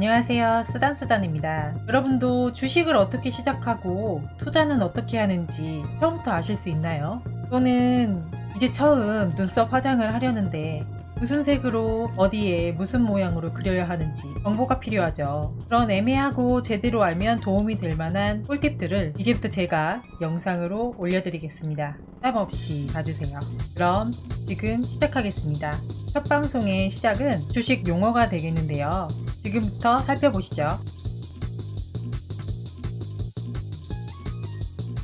안녕하세요. 쓰단쓰단입니다. 여러분도 주식을 어떻게 시작하고 투자는 어떻게 하는지 처음부터 아실 수 있나요? 저는 이제 처음 눈썹 화장을 하려는데 무슨 색으로 어디에 무슨 모양으로 그려야 하는지 정보가 필요하죠. 그런 애매하고 제대로 알면 도움이 될 만한 꿀팁들을 이제부터 제가 영상으로 올려드리겠습니다. 부담 없이 봐주세요. 그럼 지금 시작하겠습니다. 첫 방송의 시작은 주식 용어가 되겠는데요. 지금부터 살펴보시죠.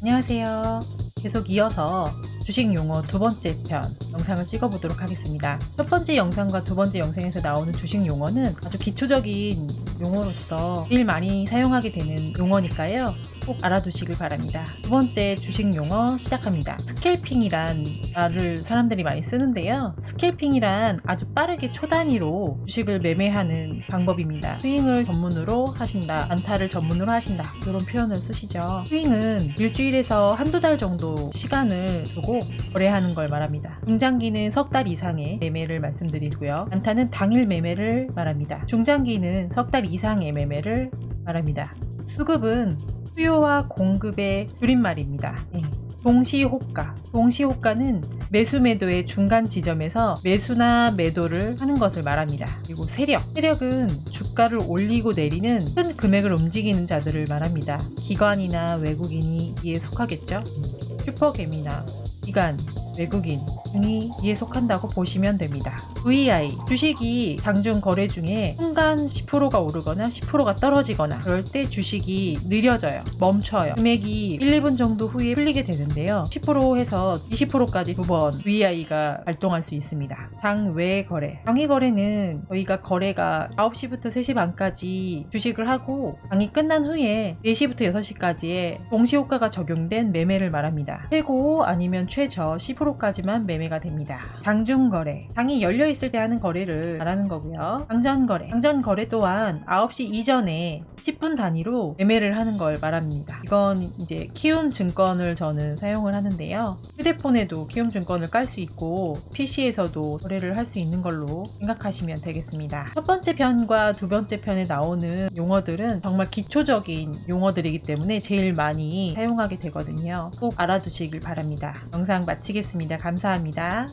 안녕하세요. 계속 이어서 주식 용어 두 번째 편 영상을 찍어보도록 하겠습니다. 첫 번째 영상과 두 번째 영상에서 나오는 주식 용어는 아주 기초적인 용어로서 제일 많이 사용하게 되는 용어니까요. 꼭 알아두시길 바랍니다. 두 번째 주식 용어 시작합니다. 스캘핑이란 말을 사람들이 많이 쓰는데요. 스캘핑이란 아주 빠르게 초단위로 주식을 매매하는 방법입니다. 스윙을 전문으로 하신다, 안타를 전문으로 하신다 이런 표현을 쓰시죠. 스윙은 일주일에서 한두 달 정도 시간을 두고 거래하는 걸 말합니다. 중장기는 석 달 이상의 매매를 말씀드리고요. 안타는 당일 매매를 말합니다. 중장기는 석 달 이상의 매매를 말합니다. 수급은 수요와 공급의 줄임말입니다. 예. 동시호가. 동시호가는 매수 매도의 중간 지점에서 매수나 매도를 하는 것을 말합니다. 그리고 세력. 세력은 주가를 올리고 내리는 큰 금액을 움직이는 자들을 말합니다. 기관이나 외국인이 이에 속하겠죠. 슈퍼개미나 기관, 외국인 등이 이에 속한다고 보시면 됩니다. VI 주식이 장중 거래 중에 순간 10%가 오르거나 10%가 떨어지거나 그럴 때 주식이 느려져요. 멈춰요. 금액이 1, 2분 정도 후에 풀리게 되는데요. 10%에서 20%까지 두 번 VI가 발동할 수 있습니다. 당외 거래. 당외 거래는 저희가 거래가 9시부터 3시 반까지 주식을 하고 당이 끝난 후에 4시부터 6시까지의 동시 효과가 적용된 매매를 말합니다. 최고 아니면 최저 10%까지만 매매가 됩니다. 당중 거래. 당이 열려 있을 때 하는 거래를 말하는 거고요. 당전 거래. 당전 거래 또한 9시 이전에 10분 단위로 매매를 하는 걸 말합니다. 이건 이제 키움 증권을 저는 사용을 하는데요. 휴대폰에도 키움 증권을 깔 수 있고 PC에서도 거래를 할 수 있는 걸로 생각하시면 되겠습니다. 첫 번째 편과 두 번째 편에 나오는 용어들은 정말 기초적인 용어들이기 때문에 제일 많이 사용하게 되거든요. 꼭 알아두시길 바랍니다. 영상 마치겠습니다. 감사합니다.